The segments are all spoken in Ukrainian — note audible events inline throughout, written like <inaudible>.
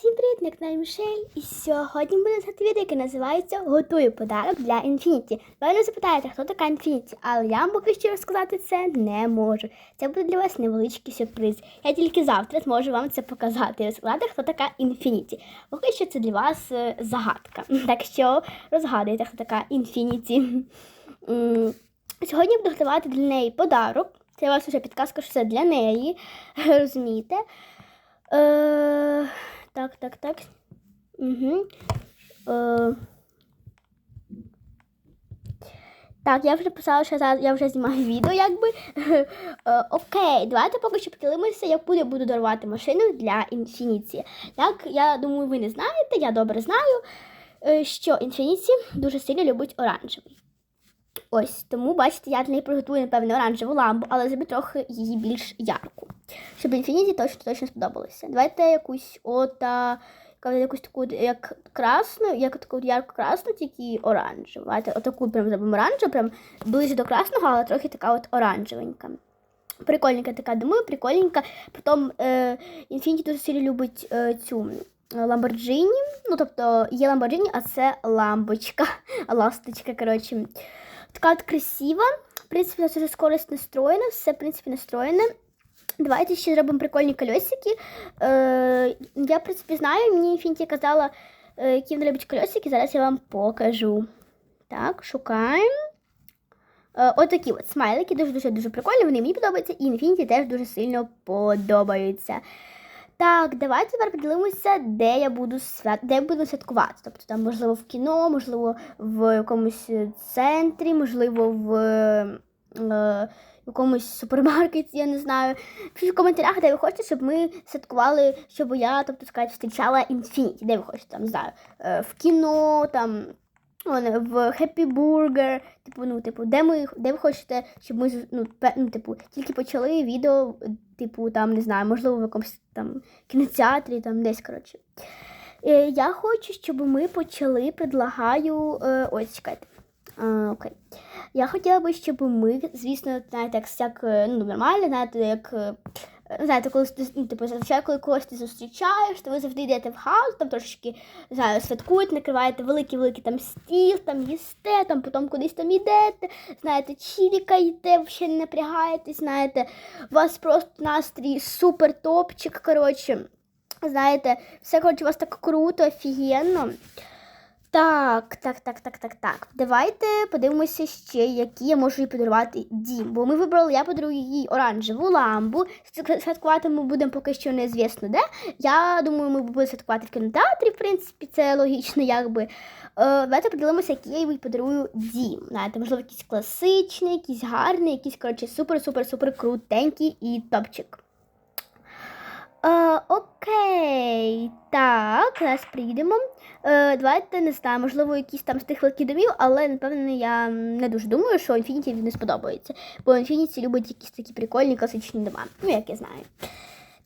Всім привіт, як на Мішель. І сьогодні буде знати відео, яке називається Готую подарок для Інфініті. Ви не запитаєте, хто така Інфініті, але я вам поки що розказати це не можу. Це буде для вас невеличкий сюрприз. Я тільки завтра зможу вам це показати і розказати, хто така Інфініті. Поки що це для вас е, загадка. <laughs> Так що розгадуйте, хто така Інфініті. <laughs> Сьогодні буду готувати для неї подарок. Це у вас вже підказка, що це для неї. <laughs> Розумієте? Так, так. Угу. Е, так, я вже писала, що зараз я вже знімаю відео, якби. Е, окей, давайте поки що поділимося, яку я буду дарувати машину для Infinity. Як я думаю, ви не знаєте, я добре знаю, е, що Infinity дуже сильно любить оранжевий. Ось, тому, бачите, я для неї приготую, напевно, оранжеву ламбу, але зроблю трохи її більш ярку. Щоб Infinity точно точно сподобалося. Давайте якусь ота, якусь таку, як красну, як таку ярко красну, тільки оранжеву. Давайте отаку прям зробимо оранжеву, прям ближче до красного, але трохи така от оранжевенька. Прикольненька така, думаю, прикольненька. Потім е, дуже сильно любить е, цю Lamborghini. Ну, тобто є Lamborghini, а це ламбочка, <laughs> ласточка, коротше. Така от красива. В принципі, це скорость настроєна, все, в принципі, настроєне. Давайте ще зробимо прикольні колесики. Е, я, в принципі, знаю, мені Інфініті казала, е, які вона любить колесики. Зараз я вам покажу. Так, шукаємо. Е, отакі от смайлики, дуже-дуже дуже прикольні, вони мені подобаються, і Інфініті теж дуже сильно подобаються. Так, давайте тепер подивимося, де я буду свят... де я буду святкувати. Тобто там, можливо, в кіно, можливо, в якомусь центрі, можливо, в е, якомусь супермаркеті, я не знаю. Пишіть в коментарях, де ви хочете, щоб ми святкували, щоб я, тобто сказати, зустрічала Infinity. Де ви хочете, там, не знаю, е, в кіно, там. В Happy Burger, типу, ну, типу, де ми де ви хочете, щоб ми ну, ну, типу, тільки почали відео, типу, там, не знаю, можливо, в якомусь там кінотеатрі, там десь, коротше. Е, я хочу, щоб ми почали, предлагаю. Е, ось, чекайте. Окей. Я хотіла би, щоб ми, звісно, знаєте, як, як е, ну, нормально, знаєте, як. е, Знаєте, коли ну, типу, зазвичай, коли когось ти зустрічаєш, то ви завжди йдете в хаус, там трошечки знаю, святкуєте, накриваєте великий-великий там стіл, там їсте, там потім кудись там йдете, знаєте, чілікаєте, взагалі не напрягаєтесь, знаєте, у вас просто настрій супер топчик, коротше. Знаєте, все коротше, у вас так круто, офігенно. Так, так, так, так, так, так. Давайте подивимося ще, які я можу їй подарувати дім. Бо ми вибрали, я подарую їй оранжеву ламбу. Святкувати ми будемо поки що незвісно де. Я думаю, ми будемо святкувати в кінотеатрі, в принципі, це логічно, якби. Е, давайте подивимося, який я їй подарую дім. Знаєте, можливо, якийсь класичний, якийсь гарний, якийсь, коротше, супер-супер-супер крутенький і топчик. Е, окей, так, зараз прийдемо. Е, давайте не знаю, можливо, якісь там з тих великих домів, але напевно я не дуже думаю, що Infinity не сподобається. Бо Infinity любить якісь такі прикольні класичні дома. Ну, як я знаю.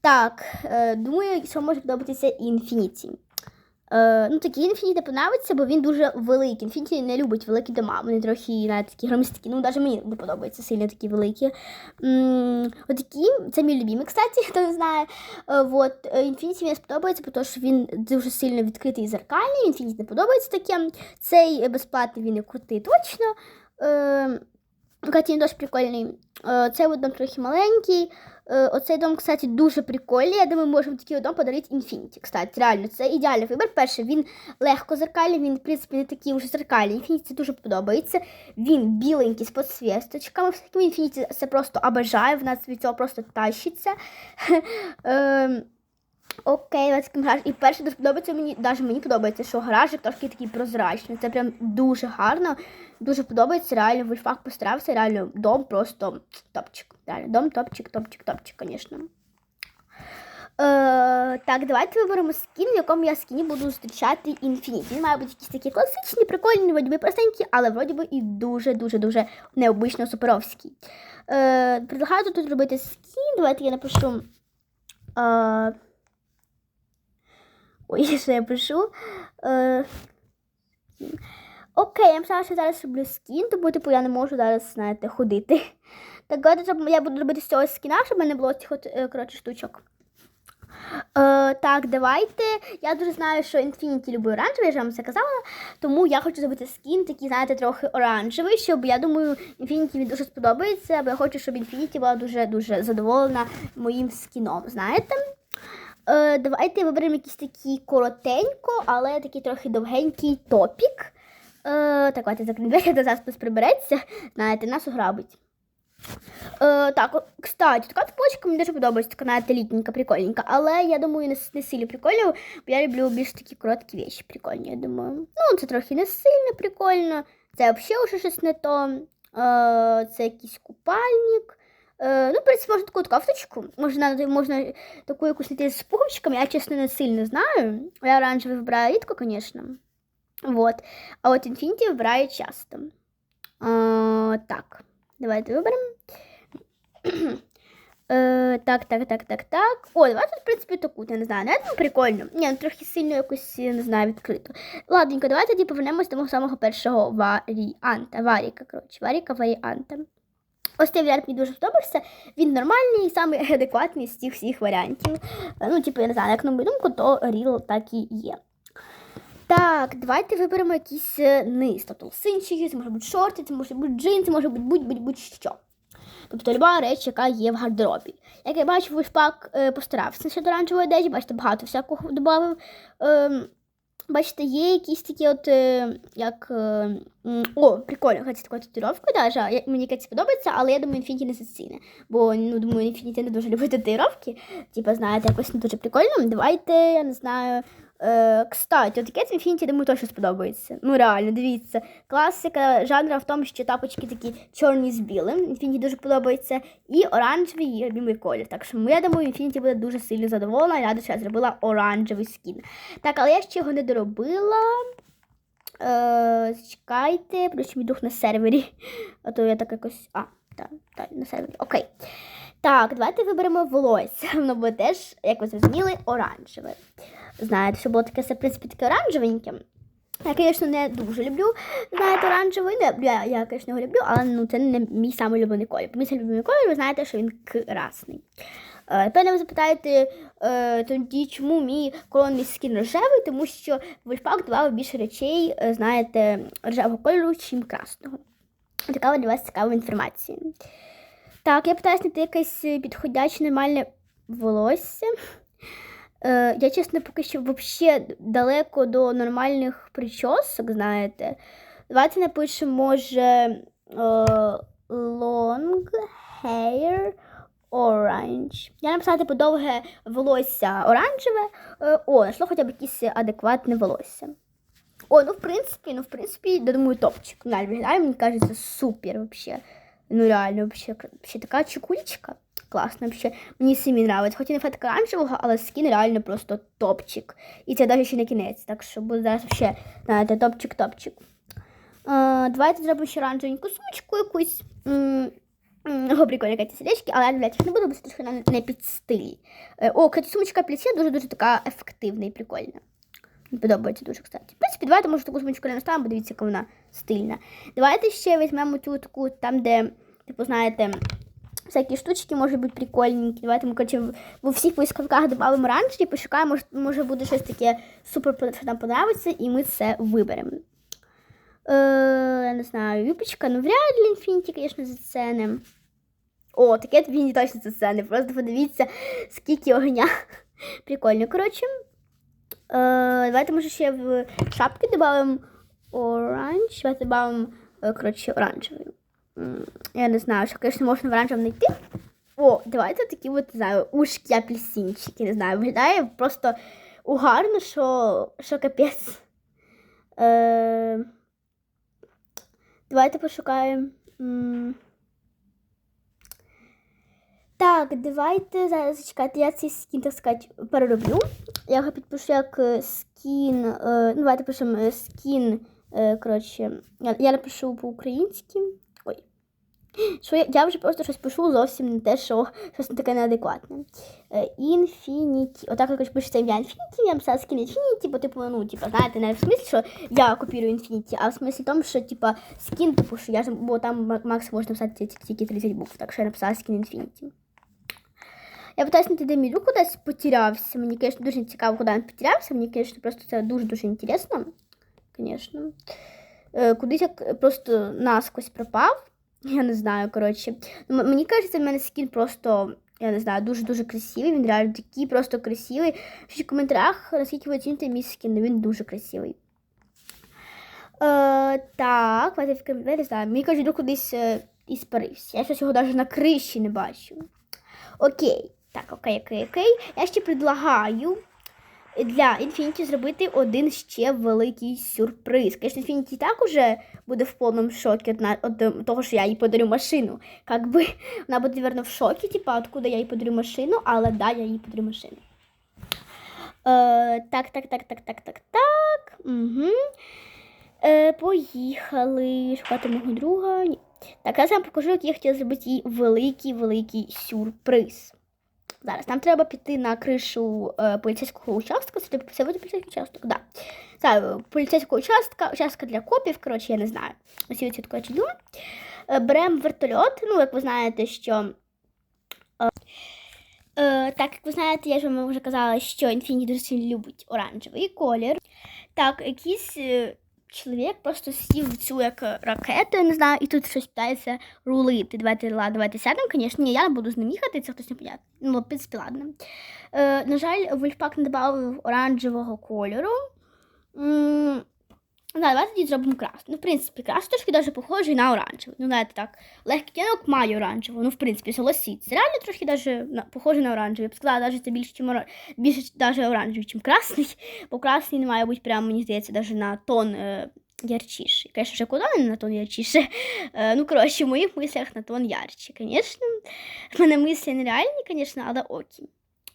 Так, е, думаю, що може подобатися Infinity. Е, ну, такі Infinity подобається, бо він дуже великий. Infinity не любить великі дома. Вони трохи навіть такі громісткі. Ну, навіть мені не подобаються сильно такі великі. М, Отакі, це мій любимий, кстати, <laughs> хто не знає. Е, вот, е, Infinity мені сподобається, тому що він дуже сильно відкритий і зеркальний. Infinity не подобається таке. Цей безплатний він і крутий точно. Е, Кстати, дуже прикольний. Е, Цей дом трохи маленький. Е, Оцей дом, кстати, дуже прикольний. Я думаю, можемо такий дом подарити Infinity. Кстати, реально, це ідеальний вибір. Перше, він легко зеркальний, він, в принципі, не такий вже зеркальний. Infinity дуже подобається. Він біленький з підсвісточками. Всякими Infinity це просто обожаю. В нас від цього просто тащиться. <laughs> Окей, таким гараж. І перше дуже подобається мені, навіть мені подобається, що гаражик трошки такий прозрачний. Це прям дуже гарно, дуже подобається. Реально, вульфак постарався, реально дом просто топчик. Реально, дом топчик, топчик, топчик, звісно. Е, так, давайте виберемо скін, в якому я скіні буду зустрічати Infinity. Він має бути якісь такі класичні, прикольні, вроді би простенькі, але вроді би і дуже-дуже-дуже необично суперовський. Е, предлагаю тут зробити скін. Давайте я напишу. Е, Ой, <laughs> що я пишу. Е. Окей, я написала, що зараз роблю скін, тому типу я не можу зараз, знаєте, ходити. Так, давайте я буду робити з цього скіна, щоб в мене було цих е, коротше, штучок. Е, так, давайте. Я дуже знаю, що Infinity любить оранжевий, я ж вам це казала. Тому я хочу зробити скін, такий, знаєте, трохи оранжевий, щоб я думаю, Infinity він дуже сподобається, бо я хочу, щоб Infinity була дуже-дуже задоволена моїм скіном. Знаєте? Е, давайте виберемо якийсь такий коротенько, але такий трохи довгенький топік. Е, так, давайте двері, до зараз хтось прибереться. Знаєте, нас ограбить. Е, так, кстати, така футболочка мені дуже подобається, така знаєте, літненька, прикольненька. Але я думаю, не, не сильно прикольно, бо я люблю більш такі короткі вещі прикольні, я думаю. Ну, це трохи не сильно прикольно. Це взагалі щось не то. Е, це якийсь купальник. Е, ну, в принципі, можна таку кофточку. Можна, можна таку якусь знайти з пуговичками. Я, чесно, не сильно знаю. Я оранжевий вибираю рідко, звісно. Вот. А от Infinity вибираю часто. Е, так, давайте виберемо. <clears throat> Е, так, так, так, так, так. О, давайте, в принципі, таку, я не знаю, думаю, прикольно. Ні, ну трохи сильно якось, не знаю, відкрито. Ладненько, давайте тоді повернемось до мого самого першого варіанта. Варіка, коротше, варіка варіанта. Ось цей варіант мені дуже сподобався. Він нормальний самий адекватний з цих всіх варіантів. Е, Ну, типу, я не знаю, як на мою думку, то Ріл так і є. Так, давайте виберемо якийсь е, низ. Тобто синчики, це може бути шорти, це може бути джинси, може бути будь-будь-будь-що. Тобто люба реч, яка є в гардеробі. Як я бачу, вишпак е, постарався щодо оранжевої одежі, бачите, багато всякого додав. Бачите, є якісь такі от, е, як. Е, о, прикольно, хоча таку татуїровку даже. Мені якась подобається, але я думаю, Infinity не заціне. Бо, ну, думаю, Infinity не дуже любить татуїровки. Типа, знаєте, якось не дуже прикольно. Давайте, я не знаю. Е, кстати, от таке Infinity, думаю, точно сподобається. Ну, реально, дивіться. Класика жанру в тому, що тапочки такі чорні з білим. Infinity дуже подобається. І оранжевий її любимий колір. Так що я думаю, Infinity буде дуже сильно задоволена. Я я зробила оранжевий скін. Так, але я ще його не доробила. Е, чекайте, плюс мій дух на сервері. А то я так якось. А, так, так, на сервері. Окей. Так, давайте виберемо волосся. <laughs> Воно буде теж, як ви зрозуміли, оранжеве. Знаєте, що було таке, все, в принципі, таке оранжевеньке. Я, звісно, не дуже люблю, знаєте, оранжевий. Ну, я, я, звісно, його люблю, але ну, це не мій самий улюблений колір. Мій самий улюблений колір, ви знаєте, що він красний. Е, Певно, ви запитаєте е, тоді, чому мій коронний скін рожевий, тому що Вольфпак давав більше речей, е, знаєте, рожевого кольору, чим красного. Така для вас цікава інформація. Так, я питаюся знайти якесь підходяче нормальне волосся. Е, я, чесно, поки що взагалі далеко до нормальних причосок, знаєте. Давайте напишемо, може, е, long hair orange. Я написала, типу, довге волосся оранжеве. Е, о, знайшло хоча б якесь адекватне волосся. О, ну в принципі, ну в принципі, я думаю, топчик. Виглядає, мені кажеться, супер вообще. Ну реально, вообще, вообще така чекулечка. Класно, вообще. Мені самі нравиться. Хоч і не фетка оранжевого, але скін реально просто топчик. І це навіть ще не кінець. Так що буде зараз вообще, знаєте, топчик-топчик. Давайте зробимо ще оранжевеньку сумочку якусь. М, м, Ого, якісь сердечки, але я блядь, їх не буду, бо це трохи на- не під стиль. Е, О, кстати, сумочка апельсин дуже-дуже така ефективна і прикольна. Подобається дуже, кстати. В принципі, давайте, може, таку сумочку не наставимо, бо дивіться, яка вона стильна. Давайте ще візьмемо цю таку, там, де, типу, знаєте, всякі штучки можуть бути прикольненькі. Давайте ми, коротше, в- в усіх військовиках додамо оранжеві, пошукаємо, може, може буде щось таке супер, що нам подобається, і ми це виберемо. Е, я не знаю, юбочка, ну вряд ли інфініті, звісно, заценим. О, таке не точно зацени. Просто подивіться, скільки огня. <laughs> Прикольно, коротше. Е, давайте, може, ще в шапки додамо оранж. Давайте додамо, е, коротше, оранжевий. Я не знаю, що, звісно, можна в знайти. О, давайте такі от, знаю, ушки апельсинчики, не знаю, виглядає просто угарно, що, що капець. Е, давайте пошукаємо. Так, давайте зараз зачекайте, я цей скін, так сказати, перероблю. Я його підпишу як е, скін. е, Ну, давайте пишемо е, скін. е, Коротше, я, я напишу по-українськи. <gasps> Що я, я вже просто щось пишу зовсім не те, що щось не таке неадекватне. Інфініті. Отак якось пишеться ім'я Інфініті, я написала скін Інфініті, бо типу, ну, типу, знаєте, не в смислі, що я копірую Інфініті, а в смислі тому, що типу, скін, типу, що я ж, бо там макс можна написати тільки- тільки 30 букв, так що я написала скін Інфініті. Я питаюся знайти, де мій кудись потерявся. Мені, звісно, дуже цікаво, куди він потерявся. Мені, звісно, просто це дуже-дуже інтересно. Звісно. Е, Кудись як просто наскось пропав. Я не знаю, коротше. Ну, Мені кажеться, в мене скін просто, я не знаю, дуже-дуже красивий. Він реально такий просто красивий. Пишіть в коментарях, наскільки ви оціните мій скін, він дуже красивий. Е, так, коментарі, не знаю. Мені кажуть, кудись е, іспарився. Я щось його навіть на криші не бачу. Окей, так, окей, окей, окей. Я ще предлагаю для Infinity зробити один ще великий сюрприз. Звісно, Infinity так уже буде в повному шокі від, того, що я їй подарю машину. Как би <laughs> вона буде, мабуть, в шокі, типа, откуда я їй подарю машину, але да, я їй подарю машину. Е, так, так, так, так, так, так, так. Угу. Е, поїхали шукати мого друга. Так, я вам покажу, як я хотіла зробити їй великий-великий сюрприз. Зараз нам треба піти на кришу е, поліцейського участка. Це типу, поліцейський участок, да. Це поліцейського участка, участка для копів, коротше, я не знаю. Ось ці така чудова. Е, беремо вертольот. Ну, як ви знаєте, що. Е, е, так, як ви знаєте, я ж вам вже казала, що Infinity дуже сильно любить оранжевий колір. Так, якийсь е, чоловік просто сів в цю як ракету, я не знаю, і тут щось питається рулити. Давайте, давайте сядемо, звісно. Я буду з ним їхати, це хтось не понятно. Ну, в принципі, ладно. Е, на жаль, Вольфпак не додав оранжевого кольору. М, Ну, давайте тоді зробимо красну. Ну, в принципі, красний трошки даже похожий на оранжевий. Ну, знаєте, так, легкий тінок має оранжевий. Ну, в принципі, согласіться. Реально трошки даже на, на оранжевий. Я б сказала, навіть це більше, чим ора... більше даже оранжевий, ніж красний. <laughs> Бо красний не має бути прямо, мені здається, даже на тон е, ярчіший. Конечно, вже куди не на тон ярчіше. <laughs> Е, ну, коротше, в моїх мислях на тон ярче, звісно. В мене мислі нереальні, звісно, але окей.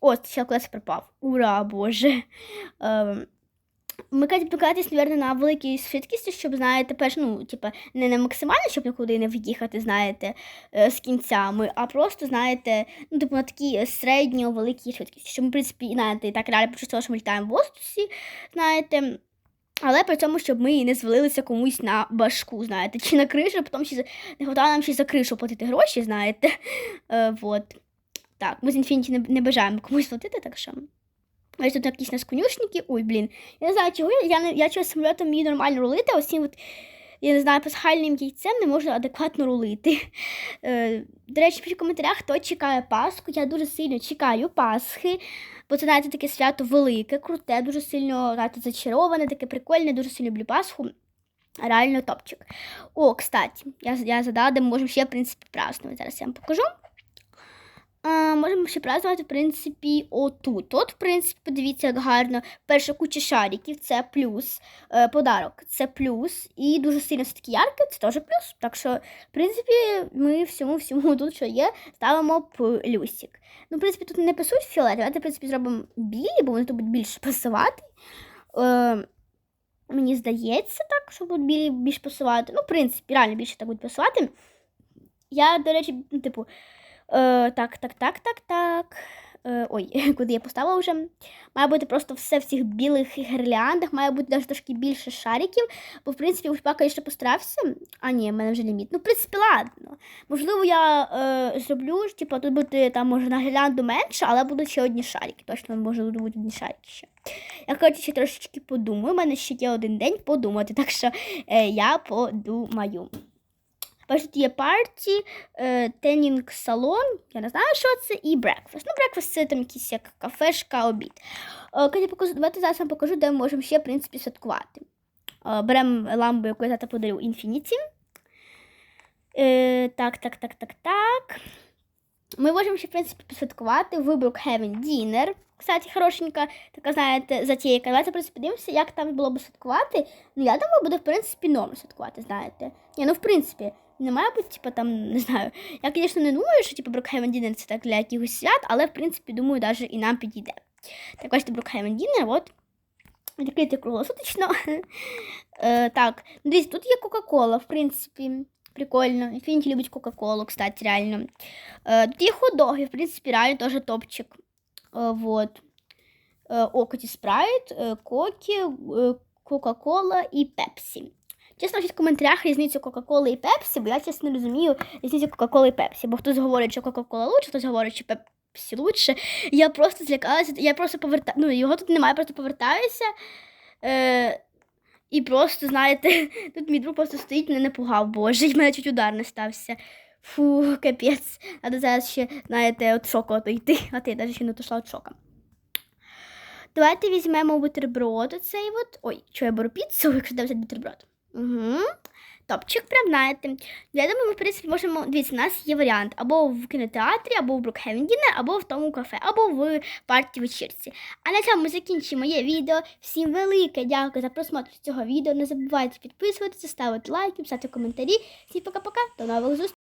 О, ще кудись пропав. Ура, Боже. Е, Вмикати покатись, мабуть, на великій швидкості, щоб, знаєте, перш, ну, типа, не на максимально, щоб нікуди не в'їхати, знаєте, е, з кінцями, а просто, знаєте, ну, типу, на такій середньо великій швидкості. Щоб ми, в принципі, знаєте, так реально почувствували, що ми літаємо в воздусі, знаєте. Але при цьому, щоб ми не звалилися комусь на башку, знаєте, чи на кришу, а потім ще не хватало нам ще за кришу платити гроші, знаєте. <laughs> Е, вот. Так, ми з Infinity не бажаємо комусь платити, так що. Ось тут якісь нас конюшники. Ой, блін. Я не знаю, чого я, не- я чогось самолітом вмію нормально рулити, а ось от, я не знаю, пасхальним яйцем не можу адекватно рулити. Е, до речі, пишіть в коментарях, хто чекає Пасху. Я дуже сильно чекаю Пасхи, бо це, знаєте, таке свято велике, круте, дуже сильно знаєте, зачароване, таке прикольне, дуже сильно люблю Пасху. Реально топчик. О, кстати, я, я задала, де ми можемо ще, в принципі, празднувати. Зараз я вам покажу. Можемо ще празднувати, в принципі, отут. От, в принципі, подивіться, як гарно. Перша куча шариків це плюс. Е, подарок це плюс. І дуже сильно все таки ярке, це теж плюс. Так що, в принципі, ми всьому всьому тут, що є, ставимо плюсик. Ну, в принципі, тут не пасують фіолет, давайте, в принципі, зробимо білі, бо вони тут будуть більше пасувати. Е, мені здається, так, що будуть білі більш пасувати. Ну, в принципі, реально більше так будуть пасувати. Я, до речі, ну, типу. Е, так, так, так, так, так. Е, ой, <laughs> куди я поставила вже. Має бути просто все в цих білих гірляндах, має бути навіть трошки більше шариків. Бо, в принципі, Ульпака ще постарався. А, ні, в мене вже ліміт. Ну, в принципі, ладно. Можливо, я е, зроблю, типу, тут буде там, може, на гірлянду менше, але будуть ще одні шарики. Точно, може, будуть одні шарики ще. Я, коротше, ще трошечки подумаю. У мене ще є один день подумати, <laughs> так що е, я подумаю. Є парті, е, тенінг салон, я не знаю, що це, і брекфаст. Ну, брекфаст це там якийсь як кафешка, обід. Е, Катя, покажу, давайте зараз вам покажу, де ми можемо ще, в принципі, святкувати. Е, беремо ламбу, яку я завтра подарю Infinity. Так, так, так, так, так. Ми можемо ще, в принципі, посвяткувати в Brookhaven Dinner. Кстати, хорошенька, така, знаєте, затейка. Давайте, в принципі, подивимося, як там було б святкувати. Ну, я думаю, буде, в принципі, норм святкувати, знаєте. Ні, ну, в принципі, не має бути, типу, там, не знаю. Я, звісно, не думаю, що типу, Brookhaven Dinner це так для якихось свят, але, в принципі, думаю, навіть і нам підійде. Так, бачите, Brookhaven Dinner, от. Відкрити круглосуточно. <laughs> е, так, ну, дивіться, тут є Кока-Кола, в принципі. Прикольно. Infinity любить Кока-Колу, кстати, реально. Е, тут є хот-доги, в принципі, реально теж топчик. Е, вот. Е, Окоті спрайт, е, кокі, е, Кока-Кола і Пепсі. Чесно, в коментарях різницю Кока-Коли і Пепсі, бо я чесно не розумію різницю Кока-Коли і Пепсі. Бо хтось говорить, що Кока-Кола лучше, хтось говорить, що Пеп... всі лучше. Я просто злякалася, я просто поверта... ну, його тут немає, просто повертаюся. Е... І просто, знаєте, <laughs> тут мій друг просто стоїть, мене напугав, боже, і в мене чуть удар не стався. Фу, капець. Треба зараз ще, знаєте, від шоку отойти. А ти навіть ще не отошла від шока. Давайте візьмемо бутерброд оцей от. Ой, що я беру піцу, якщо де взяти бутерброд. Угу. Топчик, прям знаєте. Я думаю, ми, в принципі, можемо. Дивіться, у нас є варіант або в кінотеатрі, або в Брукхевендіне, або в тому кафе, або в парті вечірці. А на цьому закінчимо моє відео. Всім велике дякую за просмотр цього відео. Не забувайте підписуватися, ставити лайки, писати коментарі. Всім пока-пока, до нових зустрічей.